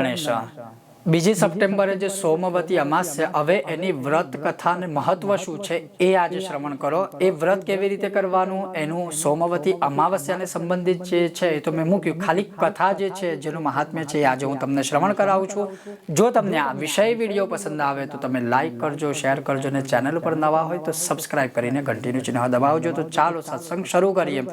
ગણેશ. બીજી સપ્ટેમ્બરે જે સોમવતી અમાસ છે હવે એની વ્રત કથાને મહત્વ શું છે એ આજે શ્રવણ કરો. એ વ્રત કેવી રીતે કરવાનું? એનું સોમવતી અમાવસ્યાને સંબંધિત જે છે એ તો મેં મૂક્યું. ખાલી કથા જે છે, જેનું મહાત્મ્ય છે એ આજે હું તમને શ્રવણ કરાવું છું. જો તમને આ વિષય વીડિયો પસંદ આવે તો તમે લાઈક કરજો, શેર કરજો અને ચેનલ પર નવા હોય તો સબસ્ક્રાઈબ કરીને ઘંટીનું ચિહ્ન દબાવજો. તો ચાલો સત્સંગ શરૂ કરીએ.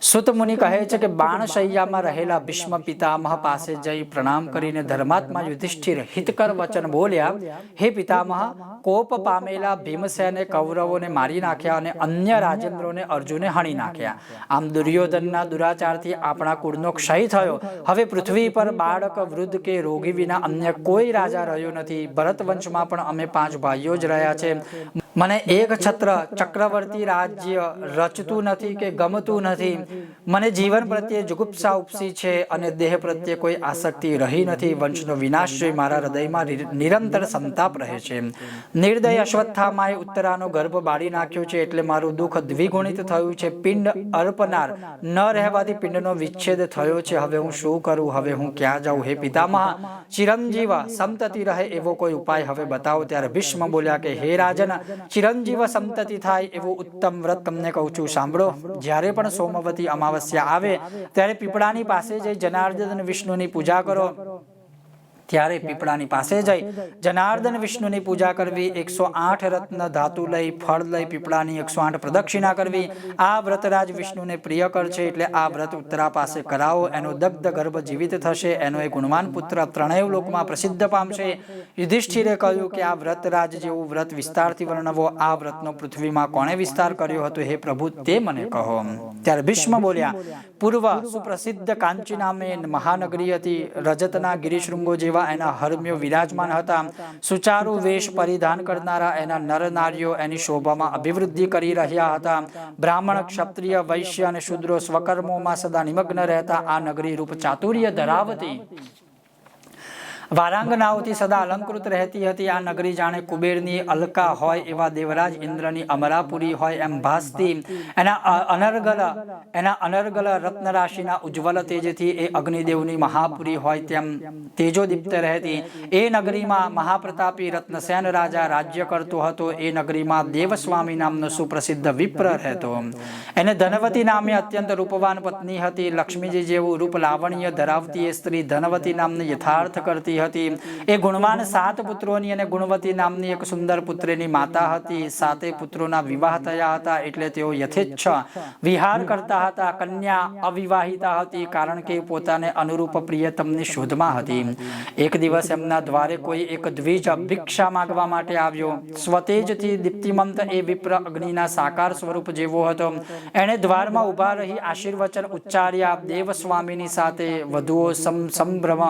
સુત મુનિ કહે છે કે બાણશૈયામાં રહેલા ભીષ્મ પિતામહ પાસે જઈ પ્રણામ કરીને ધર્માત્મા યુધિષ્ઠિર હિતકર વચન બોલ્યા, હે પિતામહ, કોપ પામેલા ભીમસેને કૌરવોને મારી નાખ્યા અને અન્ય રાજેન્દ્રોને અર્જુને હણી નાખ્યા. આમ દુર્યોધનના દુરાચારથી આપણા કુળનો ક્ષય થયો. હવે પૃથ્વી પર બાળક, વૃદ્ધ કે રોગી વિના અન્ય કોઈ રાજા રહ્યો નથી. ભરત વંશમાં પણ અમે પાંચ ભાઈઓ જ રહ્યા છે. મને એક છત્ર ચક્રવર્તી રાજ્ય રચતું નથી કે ગમતું નથી. મને જીવન પ્રત્યે જુગુપ્સા ઉપસી છે અને દેહ પ્રત્યે કોઈ આસક્તિ રહી નથી. વંશનો વિનાશ મારા હૃદયમાં નિરંતર સંતાપ રહે છે. નિર્દય અશ્વત્થામાએ ઉત્તરાનો ગર્ભ બાળી નાખ્યો છે એટલે મારું દુઃખ દ્વિગુણિત થયું છે. પિંડ અર્પનાર ન રહેવાથી પિંડનો વિચ્છેદ થયો છે. હવે હું શું કરું? હવે હું ક્યાં જાઉં? હે પિતામહ, ચિરંજીવ, સંતતિ રહે એવો કોઈ ઉપાય? હવે બતાવો. ત્યારે ભીષ્મ બોલ્યા કે, હે રાજન ચિરંજીવ સંતતિ થાય એવું ઉત્તમ વ્રત તમને કહું છું. સાંભળો, જ્યારે પણ સોમવતી અમાવસ્યા આવે, ત્યારે પીપળાની પાસે જઈ જનાર્દન વિષ્ણુની પૂજા કરો. ત્યારે પીપળાની પાસે જઈ. જનાર્દન વિષ્ણુની પૂજા કરવી એકસો આઠ રત્ન ધાતુ લઈ ફળ લઈ પીપળાની એકસો આઠ પ્રદક્ષિણા કરવી. આ વ્રતરાજ વિષ્ણુને પ્રિય કર છે એટલે આ વ્રત ઉત્તરા પાસે કરાવો. એનો દગ્ધ ગર્ભ જીવિત થશે. એનો એ ગુણવાન પુત્ર ત્રણેય લોકમાં પ્રસિદ્ધ પામશે યુધિષ્ઠિરે કહ્યું કે આ વ્રતરાજ જેવું વ્રત વિસ્તારથી વર્ણવો. આ વ્રતનો પૃથ્વીમાં કોણે વિસ્તાર કર્યો હતો? હે પ્રભુ તે મને કહો. ત્યારે ભીષ્મ બોલ્યા પૂર્વ સુપ્રસિદ્ધ કાંચી નામે મહાનગરી હતી રજતના ગિરીશૃંગો જેવા એના હર્મ્યો વિરાજમાન હતા. સુચારુ વેશ પરિધાન કરનારા એના નર નારીઓ એની શોભામાં અભિવૃદ્ધિ કરી રહ્યા હતા. બ્રાહ્મણ ક્ષત્રિય વૈશ્ય અને શુદ્રો સ્વકર્મોમાં સદા નિમગ્ન રહેતા આ નગરી રૂપ ચાતુર્ય ધરાવતી. વારાંગનાઓથી સદા અલંકૃત રહેતી હતી. આ નગરી જાણે કુબેરની અલકા હોય એવા દેવરાજ ઇન્દ્રની અમરાપુરી હોય એમ ભાસતી. એના અનર્ગલ એના અનર્ગલ રત્નરાશિના ઉજ્જવલ તેજથી એ અગ્નિદેવની મહાપુરી હોય તેમ તેજોદીપ્ત રહેતી. એ નગરીમાં મહાપ્રતાપી રત્નસેન રાજા રાજ્ય કરતો હતો. એ નગરીમાં દેવસ્વામી નામનો સુપ્રસિદ્ધ વિપ્ર રહેતો. એને ધનવતી નામે અત્યંત રૂપવાન પત્ની હતી. લક્ષ્મીજી જેવું રૂપ લાવણ્ય ધરાવતી એ સ્ત્રી ધનવતી નામને યથાર્થ કરતી હતી. એ ગુણવાન સાત પુત્રોની અને ગુણવતી નામની એક સુંદર પુત્રીની માતા હતી. સાતે પુત્રોના વિવાહ થયા હતા એટલે તેઓ યથેચ્છ વિહાર કરતા હતા. કન્યા અવિવાહિતા હતી કારણ કે પોતાને અનુરૂપ પ્રિયતમની શોધમાં હતી. એક દિવસ એમના દ્વારે કોઈ એક દ્વિજ ભિક્ષા માંગવા માટે આવ્યો. સ્વતેજથી દીપ્તિમંત એ વિપ્ર અગ્નિના સાકાર સ્વરૂપ જેવો હતો. એણે દ્વારમાં ઊભા રહી આશીર્વચન ઉચ્ચાર્યા દેવસ્વામીની સાથે વધુઓ સંભ્રમ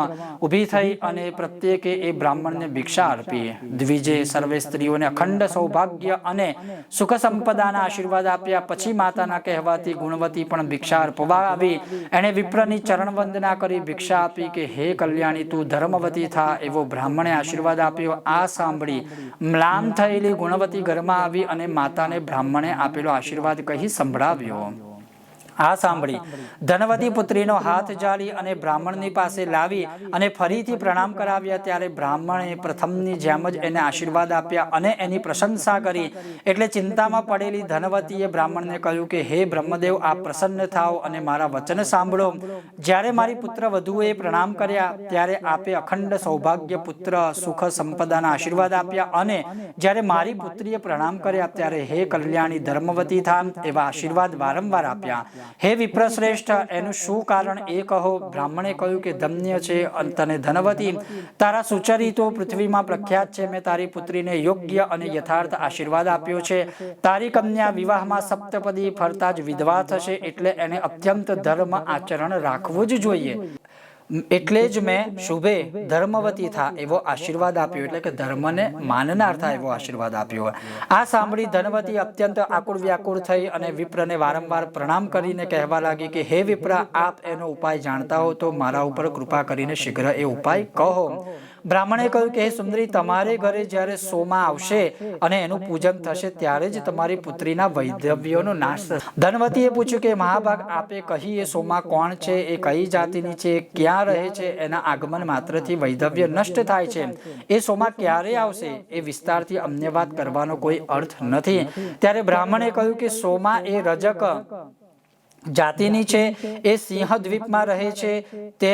ઊભી થઈ અને પ્રત્યેકે એ બ્રાહ્મણને ભિક્ષા અર્પી દ્વિજે સર્વે સ્ત્રીઓને અખંડ સૌભાગ્ય અને સુખ સંપદાના આશીર્વાદ આપ્યા. પછી માતાના કહેવાતી ગુણવતી પણ ભિક્ષા અર્પવા આવી. એણે વિપ્રની ચરણ વંદના કરી ભિક્ષા આપી કે, હે કલ્યાણી, તું ધર્મવતી થા. એવો બ્રાહ્મણે આશીર્વાદ આપ્યો. આ સાંભળી મ્લાન થયેલી ગુણવતી ઘરમાં આવી અને માતાને બ્રાહ્મણે આપેલો આશીર્વાદ કહી સંભળાવ્યો. આ સાંભળી. ધનવતી પુત્રીનો હાથ જાળી અને બ્રાહ્મણની પાસે લાવી અને ફરીથી પ્રણામ કરાવ્યા ત્યારે બ્રાહ્મણે પ્રથમની જેમ જ એને આશીર્વાદ આપ્યા અને એની પ્રશંસા કરી. એટલે ચિંતામાં પડેલી ધનવતીએ બ્રાહ્મણને કહ્યું કે, હે બ્રહ્મદેવ આપ પ્રસન્ન થાઓ અને મારા વચન સાંભળો. જ્યારે મારી પુત્ર વધુએ પ્રણામ કર્યા, ત્યારે આપે અખંડ સૌભાગ્ય પુત્ર સુખ સંપદાના આશીર્વાદ આપ્યા અને જ્યારે મારી પુત્રીએ પ્રણામ કર્યા, ત્યારે હે કલ્યાણી ધર્મવતી થાન, એવા આશીર્વાદ વારંવાર આપ્યા. હે વિપ્રશ્રેષ્ઠ, એનું શું કારણ? એ કહો. બ્રાહ્મણે કહ્યું કે, ધન્ય છે તને ધનવતી તારા સુચરિતો પૃથ્વીમાં પ્રખ્યાત છે. મેં તારી પુત્રીને યોગ્ય અને યથાર્થ આશીર્વાદ આપ્યો છે. તારી કન્યા વિવાહમાં સપ્તપદી ફરતા જ વિધવા થશે, એટલે એને અત્યંત ધર્મ આચરણ રાખવું જ જોઈએ. એટલે જ મેં શુભે ધર્મવતી થા એવો આશીર્વાદ આપ્યો એટલે કે ધર્મને માનનાર થા એવો આશીર્વાદ આપ્યો. આ સાંભળી ધનવતી અત્યંત આકુળ વ્યાકુળ થઈ અને વિપ્રને વારંવાર પ્રણામ કરીને કહેવા લાગી કે હે વિપ્ર આપ એનો ઉપાય જાણતા હો તો મારા ઉપર કૃપા કરીને શીઘ્ર એ ઉપાય કહો. બ્રાહ્મણે કહ્યું કે, હે સુંદરી, તમારે ઘરે જ્યારે સોમા આવશે અને એનું પૂજન થશે, ત્યારે જ તમારી પુત્રીના વૈધવ્યોનો નાશ થશે. ધનવતીએ પૂછ્યું કે, મહાભાગ, આપે કહી એ સોમા કોણ છે? એ કઈ જાતિની છે? ક્યાં રહે છે? એના આગમન માત્રથી વૈધવ્ય નષ્ટ થાય છે. એ સોમા ક્યારે આવશે? એ વિસ્તારથી અન્ય વાત કરવાનો કોઈ અર્થ નથી. ત્યારે બ્રાહ્મણે કહ્યું કે, સોમા એ રજક જાતિની છે એ સિંહ દ્વીપમાં રહે છે તે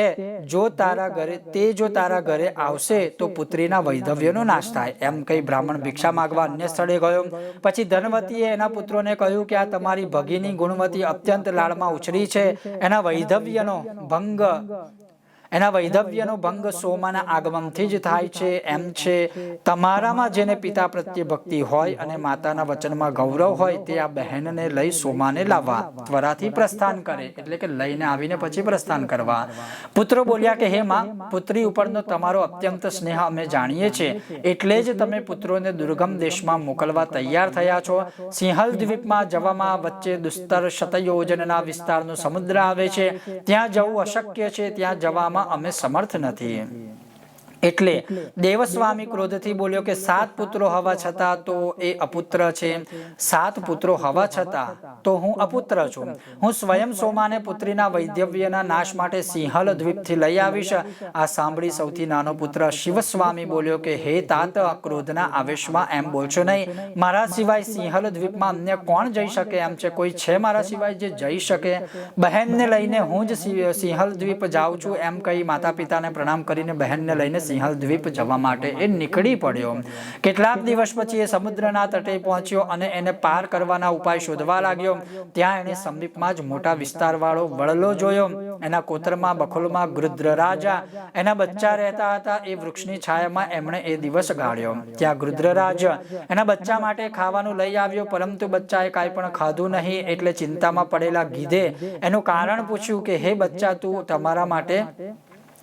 જો તારા ઘરે તે જો તારા ઘરે આવશે તો પુત્રીના વૈધવ્યનો નાશ થાય. એમ કહી બ્રાહ્મણ ભિક્ષા માગવા અન્ય સ્થળે ગયો. પછી ધનવતીએ એના પુત્રોને કહ્યું કે આ તમારી ભગીની ગુણવતી અત્યંત લાળમાં ઉછરી છે. એના વૈધવ્યનો ભંગ એના વૈધવ્યનો ભંગ સોમાના આગમનથી જ થાય છે, એમ છે. તમારામાં જેને પિતા પ્રત્યે ભક્તિ હોય અને માતાના વચનમાં ગૌરવ હોય, તે આ બહેનને લઈ સોમાને લાવવા, ત્વરાથી પ્રસ્થાન કરે, એટલે કે લઈને આવીને પછી પ્રસ્થાન કરવા. પુત્રો બોલ્યા કે, હે માં, પુત્રી ઉપરનો તમારો અત્યંત સ્નેહ અમે જાણીએ છીએ. એટલે જ તમે પુત્રોને દુર્ગમ દેશમાં મોકલવા તૈયાર થયા છો. સિંહલ દ્વીપમાં જવામાં વચ્ચે દુસ્તર શતયોજનના વિસ્તારનો સમુદ્ર આવે છે. ત્યાં જવું અશક્ય છે. ત્યાં જવામાં અમે સમર્થ નથી. એટલે દેવસ્વામી ક્રોધથી બોલ્યો કે સાત પુત્રો હોવા છતાં તો એ અપુત્ર છે. સાત પુત્રો હોવા છતાં તો હું અપુત્ર છું. હું સ્વયં સોમાને પુત્રીના વૈધવ્યના નાશ માટે સિંહલ દ્વીપથી લઈ આવીશ. આ સાંભળી સૌથી નાનો પુત્ર શિવસ્વામી બોલ્યો કે હે તાત ક્રોધના આવેશમાં એમ બોલશો નહીં. મારા સિવાય સિંહલ દ્વીપમાં અન્ય કોણ જઈ શકે એમ છે? કોઈ છે? મારા સિવાય જે જઈ શકે? બહેનને લઈને હું જ સિંહલ દ્વીપ જાઉં છું એમ કહી માતા પિતાને પ્રણામ કરીને બહેનને લઈને સિંહલ જવા માટે એ નીકળી પડ્યો. કેટલાક દિવસ પછી એ સમુદ્રના તટે પહોંચ્યો અને એને પાર કરવાના ઉપાય શોધવા લાગ્યો. ત્યાં એણે સમીપમાં જ મોટા વિસ્તારવાળો વડલો જોયો. એના કોતરમાં બખોલમાં ગૃદ્ર રાજા. એના બચ્ચા રહેતા હતા. એ વૃક્ષની છાયામાં એમણે એ દિવસ ગાળ્યો. ત્યાં ગૃદ્રરાજ એના બચ્ચા માટે ખાવાનું લઈ આવ્યો. પરંતુ બચ્ચાએ કાંઈ પણ ખાધું નહીં એટલે ચિંતામાં પડેલા ગીધે એનું કારણ પૂછ્યું કે, હે બચ્ચા, તું તમારા માટે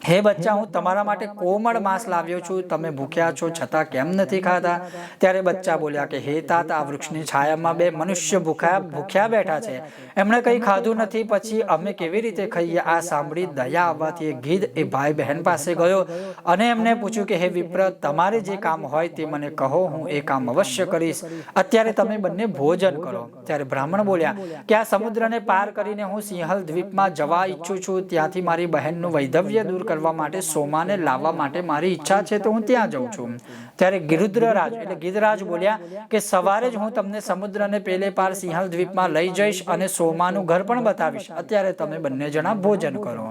હે બચ્ચા, હું તમારા માટે કોમળ માંસ લાવ્યો છું. તમે ભૂખ્યા છો, છતાં કેમ નથી ખાતા ત્યારે બચ્ચા બોલ્યા કે, હે તાત, આ વૃક્ષની છાયામાં બે મનુષ્ય ભૂખ્યા ભૂખ્યા બેઠા છે. એમણે કંઈ ખાધું નથી. પછી અમે કેવી રીતે ખાઈએ? આ સાંભળી દયા આવવાથી એ ગીધ એ ભાઈ બહેન પાસે ગયો અને એમને પૂછ્યું કે, હે વિપ્ર, તમારે જે કામ હોય તે મને કહો, હું એ કામ અવશ્ય કરીશ. અત્યારે તમે બંને ભોજન કરો. ત્યારે બ્રાહ્મણ બોલ્યા, કે આ સમુદ્રને પાર કરીને હું સિંહલ દ્વીપમાં જવા ઈચ્છું છું. ત્યાંથી મારી બહેનનું વૈધવ્ય દૂર કરવા માટે, સોમાને લાવવા માટે મારી ઈચ્છા છે તો હું ત્યાં જઉં છું. ત્યારે ગિરુદ્રરાજ, એટલે ગિરરાજ બોલ્યા કે સવારે જ હું તમને સમુદ્રને પેલે પાર સિંહલ દ્વીપમાં લઈ જઈશ અને સોમાનું ઘર પણ બતાવીશ. અત્યારે તમે બંને જણા ભોજન કરો.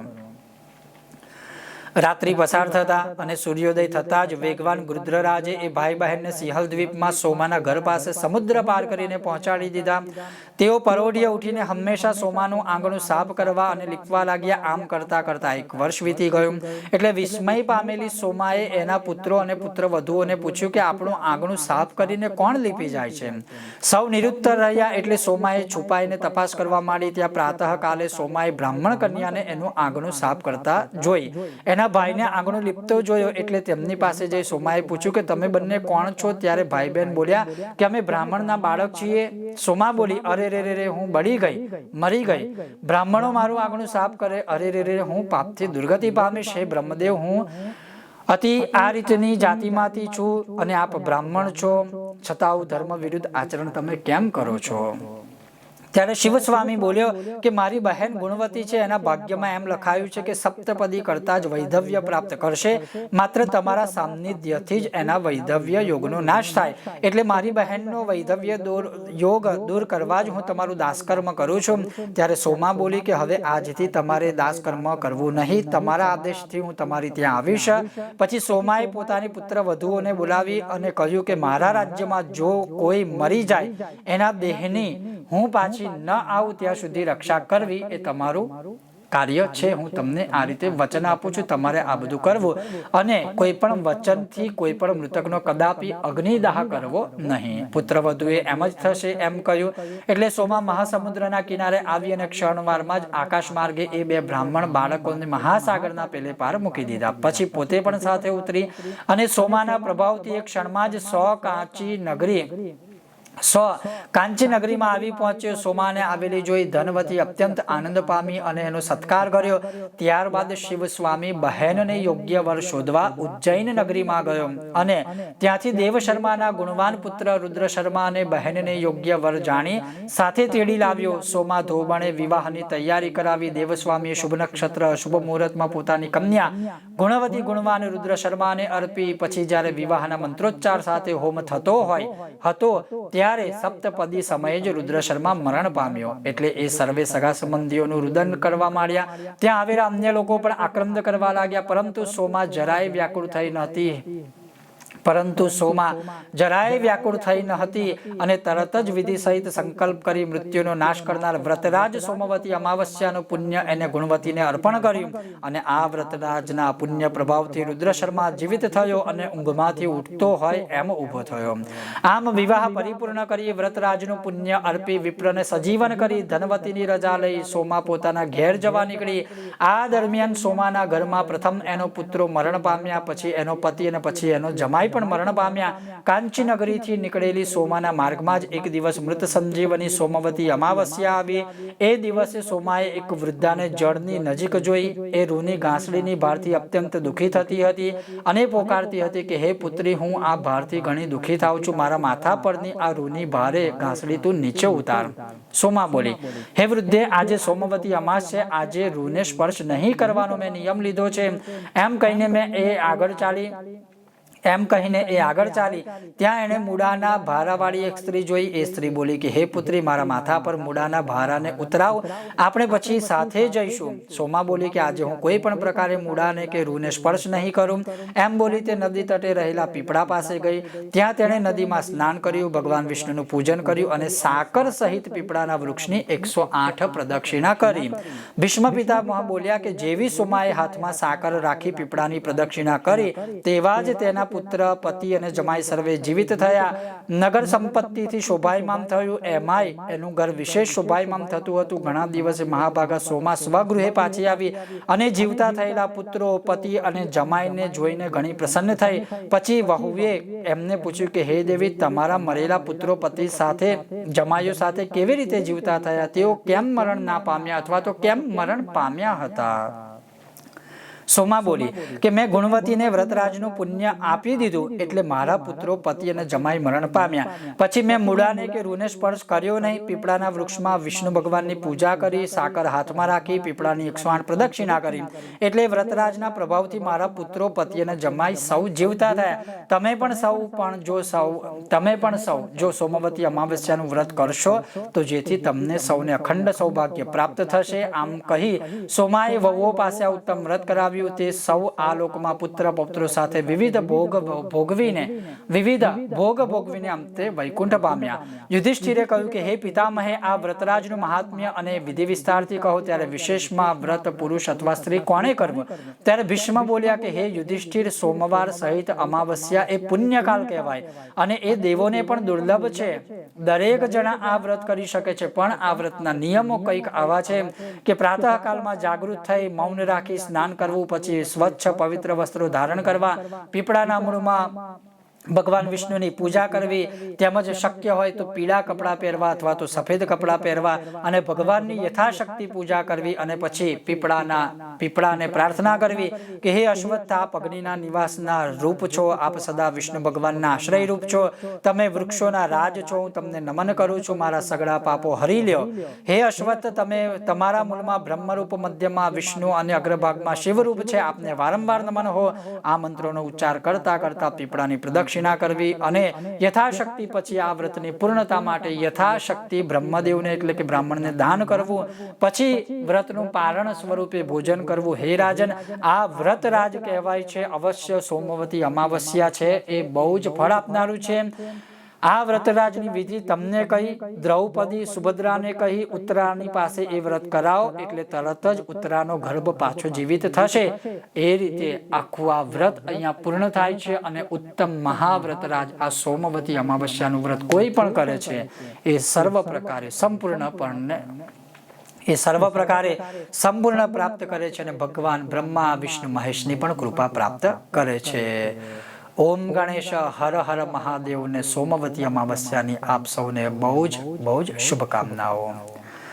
રાત્રિ પસાર થતા અને સૂર્યોદય થતા જ વેગવાન ગૃદ્રરાજે એ ભાઈ બહેનને સિંહલ દ્વીપમાં સોમાના ઘર પાસે સમુદ્ર પાર કરીને પહોંચાડી દીધા. તેઓ પરોઢીએ ઉઠીને હંમેશા સોમાનું આંગણું સાફ કરવા અને લીપવા લાગ્યા આમ કરતા કરતા એક વર્ષ વીતી ગયું. એટલે વિસ્મય પામેલી સોમાએ એના પુત્રો અને પુત્રવધુઓને પૂછ્યું કે આપણું આંગણું સાફ કરીને કોણ લીપી જાય છે? સૌ નિરુત્તર રહ્યા એટલે સોમાએ છુપાઈને તપાસ કરવા માંડી. ત્યાં પ્રાતઃકાલે સોમાએ બ્રાહ્મણ કન્યાને એનું આંગણું સાફ કરતા જોઈ. એના ભાઈને આંગણું લીપતો જોયો એટલે તેમની પાસે જઈ સોમાએ પૂછ્યું કે તમે બંને કોણ છો? ત્યારે ભાઈ બહેન બોલ્યા કે અમે બ્રાહ્મણના બાળક છીએ। સોમા બોલી, અરે રે રે હું બળી ગઈ, મરી ગઈ। બ્રાહ્મણો મારું આંગણું સાફ કરે, અરે રે રે, હું પાપથી દુર્ગતિ પામીશ, હે બ્રહ્મદેવ, હું અતિ આ રીતની જાતિમાંથી છું અને આપ બ્રાહ્મણ છો। છતાં ધર્મ વિરુદ્ધ આચરણ તમે કેમ કરો છો? ત્યારે શિવસ્વામી બોલ્યો કે મારી બહેન ગુણવતી છે એના ભાગ્યમાં એમ લખાયું છે કે સપ્તપદી કરતા જ વૈધવ્ય પ્રાપ્ત કરશે. માત્ર તમારા સાનિધ્યથી જ એના વૈધવ્ય યોગનો નાશ થાય. એટલે મારી બહેનનો વૈધવ્ય દૂર યોગ દૂર કરવા જ હું તમારું દાસકર્મ કરું છું. ત્યારે સોમા બોલી કે હવે આજથી તમારે દાસકર્મ કરવું નહીં. તમારા આદેશથી હું તમારી ત્યાં આવીશ. પછી સોમાએ પોતાની પુત્ર વધુઓને બોલાવી અને કહ્યું કે મારા રાજ્યમાં જો કોઈ મરી જાય એના દેહની હું પાછી ન આવું ત્યાં સુધી રક્ષા કરવી એ તમારું કાર્ય છે. હું તમને આ રીતે વચન આપું છું. તમારે આ બધું કરવું અને કોઈ પણ વચનથી કોઈ પણ મૃતકનો કદાપી અગ્નિદાહ કરવો નહીં. પુત્ર વધુએ એમ જ થશે એમ કહ્યું. એટલે સોમા મહાસમુદ્રના કિનારે આવી અને ક્ષણવારમાં જ આકાશ માર્ગે એ બે બ્રાહ્મણ બાળકોને મહાસાગરના પેલે પાર મૂકી દીધા. પછી પોતે પણ સાથે ઉતરી અને સોમાના પ્રભાવથી એક ક્ષણમાં જ સો કાચી નગરી સો કાંચી નગરીમાં આવી પહોંચ્યો. સોમાને આવેલી જોઈ ધનવતી અત્યંત આનંદ પામી અને એનો સત્કાર કર્યો. ત્યારબાદ શિવ સ્વામી બહેનને યોગ્ય વર શોધવા ઉજ્જૈન નગરીમાં ગયો અને ત્યાંથી દેવ શર્માના ગુણવાન પુત્ર રુદ્ર શર્મા અને બહેનને યોગ્ય વર જાણી સાથે તેડી લાવ્યો. સોમા ધોબણે વિવાહની તૈયારી કરાવી દેવસ્વામીએ શુભ નક્ષત્ર, શુભ મુહૂર્તમાં પોતાની કન્યા, ગુણવતી ગુણવાન રુદ્ર શર્માને અર્પી. પછી જ્યારે વિવાહના મંત્રોચ્ચાર સાથે હોમ થતો હોય, હતો ત્યારે સપ્તપદી સમયે જ રુદ્ર શર્મા મરણ પામ્યો. એટલે એ સર્વે સગા સંબંધીઓનું રુદન કરવા માંડ્યા. ત્યાં આવેલા અન્ય લોકો પણ આક્રંદ કરવા લાગ્યા, પરંતુ સોમા જરાય વ્યાકુળ થઈ નહોતી. પરંતુ સોમા જરાય વ્યાકુળ થઈ ન હતી અને તરત જ વિધિ સહિત સંકલ્પ કરી મૃત્યુનો નાશ કરનાર વ્રતરાજ સોમવતી અમાવસ્યાનું પુણ્ય એને ગુણવતીને અર્પણ કર્યું. અને આ વ્રતરાજના પુણ્ય પ્રભાવથી રુદ્ર શર્મા જીવિત થયો અને ઊંઘમાંથી ઉઠતો હોય એમ ઊભો થયો. આમ વિવાહ પરિપૂર્ણ કરી વ્રતરાજનું પુણ્ય અર્પી વિપ્રને સજીવન કરી ધનવતીની રજા લઈ સોમા પોતાના ઘેર જવા નીકળી. આ દરમિયાન સોમાના ઘરમાં પ્રથમ એનો પુત્રો મરણ પામ્યા પછી એનો પતિ અને પછી એનો જમાઈ પણ મરણ પામ્યા. કાંચી નગરીથી નીકળેલી સોમાના માર્ગમાં જ એક દિવસ મૃત સંજીવની સોમવતી અમાવસ્યા આવી. એ દિવસે સોમાએ એક વૃદ્ધાને જળની નજીક જોઈ. એ રૂની ઘાસડીની ભારથી અત્યંત દુઃખી થતી હતી અને પોકારતી હતી કે, હે પુત્રી, હું આ ભારથી ઘણી દુઃખી થાઉં છું. મારા માથા પરની આ રૂની ભારે ઘાસડી તું નીચે ઉતાર. સોમા બોલી, હે વૃદ્ધે, આજે સોમવતી અમાસ છે. આજે રૂને સ્પર્શ નહીં કરવાનો મેં નિયમ લીધો છે. એમ કહીને મેં એ આગળ ચાલી. એમ કહીને એ આગળ ચાલી. ત્યાં એણે મૂડાના ભારાવાળી એક સ્ત્રી જોઈ. એ સ્ત્રી બોલી કે હે પુત્રી મારા માથા પર મૂડાના ભારાને ઉતરાવ. આપણે પછી સાથે જઈશું. સોમા બોલી કે આજે હું કોઈ પણ પ્રકારે મૂડાને કે રૂને સ્પર્શ નહીં કરું. એમ બોલી તે નદી તટે રહેલા પીપળા પાસે ગઈ. ત્યાં તેણે નદીમાં સ્નાન કર્યું ભગવાન વિષ્ણુનું પૂજન કર્યું અને સાકર સહિત પીપળાના વૃક્ષની એકસો આઠ પ્રદક્ષિણા કરી. ભીષ્મ પિતામહ બોલ્યા કે જેવી સોમાએ હાથમાં સાકર રાખી પીપળાની પ્રદક્ષિણા કરી તેવા જ તેના પુત્ર, પતિ અને જમાઈ સર્વે જીવિત થયા. નગર સંપત્તિથી શોભાયમાન થયું. એમાંય એનું ઘર વિશેષ શોભાયમાન થતું હતું. ઘણા દિવસે મહાભાગા સોમા સ્વગૃહે પાછી આવી અને જીવતા થયેલા પુત્રો, પતિ અને જમાઈને જોઈને ઘણી પ્રસન્ન થઈ. પછી વહુએ એમને પૂછ્યું કે, હે દેવી, તમારા મરેલા પુત્રો, પતિ સાથે, જમાઈઓ સાથે કેવી રીતે જીવતા થયા? તેઓ કેમ મરણ ના પામ્યા અથવા તો કેમ મરણ પામ્યા હતા? સોમા બોલી કે મેં ગુણવતીને વ્રતરાજનું પુણ્ય આપી દીધું એટલે મારા પુત્રો પતિ અને જમાઈ મરણ પામ્યા. પછી મેં મૂળાને કે રૂને સ્પર્શ કર્યો નહીં પીપળાના વૃક્ષમાં વિષ્ણુ ભગવાનની પૂજા કરી સાકર હાથમાં રાખી પીપળાની એકસો આઠ પ્રદક્ષિણા કરી. એટલે વ્રતરાજના પ્રભાવથી મારા પુત્રો પતિ અને જમાઈ સૌ જીવતા થયા. તમે પણ સૌ પણ જો સૌ તમે પણ સૌ જો સોમવતી અમાવસ્યાનું વ્રત કરશો તો જેથી તમને સૌને અખંડ સૌભાગ્ય પ્રાપ્ત થશે આમ કહી સોમાએ વહુઓ પાસે આ ઉત્તમ વ્રત કરાવ્યું તે સૌ આ લોકમાં પુત્ર, પૌત્રો સાથે વિવિધ ભોગ, ભોગવીને, વિવિધ ભોગ ભોગવીને અંતે વૈકુંઠ પામ્યા. યુધિષ્ઠિરે કહ્યું કે, હે પિતામહે, આ વ્રતરાજનું મહાત્મ્ય અને વિધિ વિસ્તારથી કહો ત્યારે વિશેષમાં વ્રત પુરુષ અથવા સ્ત્રી કોણે કરવું? ત્યારે ભીષ્મ બોલ્યા કે, હે યુધિષ્ઠિર, સોમવાર સહિત અમાવસ્યા એ પુણ્યકાલ કહેવાય અને એ દેવોને પણ દુર્લભ છે. દરેક જણા આ વ્રત કરી શકે છે, પણ આ વ્રતના નિયમો કંઈક આવા છે કે પ્રાતઃકાલમાં જાગૃત થઈ મૌન રાખી સ્નાન કરવું પછી સ્વચ્છ પવિત્ર વસ્ત્રો ધારણ કરવા પીપળાના મૂળમાં ભગવાન વિષ્ણુની પૂજા કરવી તેમજ શક્ય હોય તો પીળા કપડાં પહેરવા અથવા તો સફેદ કપડાં પહેરવા અને ભગવાનની યથાશક્તિ પૂજા કરવી અને પછી પીપળાના પીપળાને પ્રાર્થના કરવી કે હે અશ્વત્થ આપ અગ્નિના નિવાસના રૂપ છો આપ સદા વિષ્ણુ ભગવાનના આશ્રય રૂપ છો તમે વૃક્ષોના રાજ છો હું તમને નમન કરું છું મારા સગડા પાપો હરી લ્યો. હે અશ્વત્થ તમે તમારા મૂળમાં બ્રહ્મરૂપ મધ્યમાં વિષ્ણુ અને અગ્રભાગમાં શિવરૂપ છે આપને વારંવાર નમન હો આ મંત્રોનો ઉચ્ચાર કરતા કરતા પીપળાની પ્રદક્ષિણા દક્ષિણા કરવી અને યથાશક્તિ પછી આ વ્રતની પૂર્ણતા માટે યથાશક્તિ બ્રહ્મદેવને એટલે કે બ્રાહ્મણને દાન કરવું, પછી વ્રતનું પારણ સ્વરૂપે ભોજન કરવું. હે રાજન, આ વ્રત રાજ કહેવાય છે. અવશ્ય સોમવતી અમાવસ્યા છે. એ બહુ જ ફળ આપનારું છે. આ વ્રતરાજની વિધિ તમને કહી, દ્રૌપદી સુભદ્રાને કહી ઉત્તરાની પાસે એ વ્રત કરાવો, એટલે તરત જ ઉત્તરાનો ગર્ભ પાછો જીવિત થશે. એ રીતે આખું આ વ્રત અહીંયા પૂર્ણ થાય છે અને ઉત્તમ મહાવ્રતરાજ આ સોમવતી અમાવસ્યાનું વ્રત કોઈ પણ કરે છે, એ સર્વ પ્રકારે સંપૂર્ણપણે એ સર્વ પ્રકારે સંપૂર્ણ પ્રાપ્ત કરે છે અને ભગવાન બ્રહ્મા, વિષ્ણુ, મહેશની પણ કૃપા પ્રાપ્ત કરે છે. ઓમ ગણેશ હર હર મહાદેવ ને સોમવતી અમાવસ્યાની આપ સૌને બહુ જ બહુ જ શુભકામનાઓ.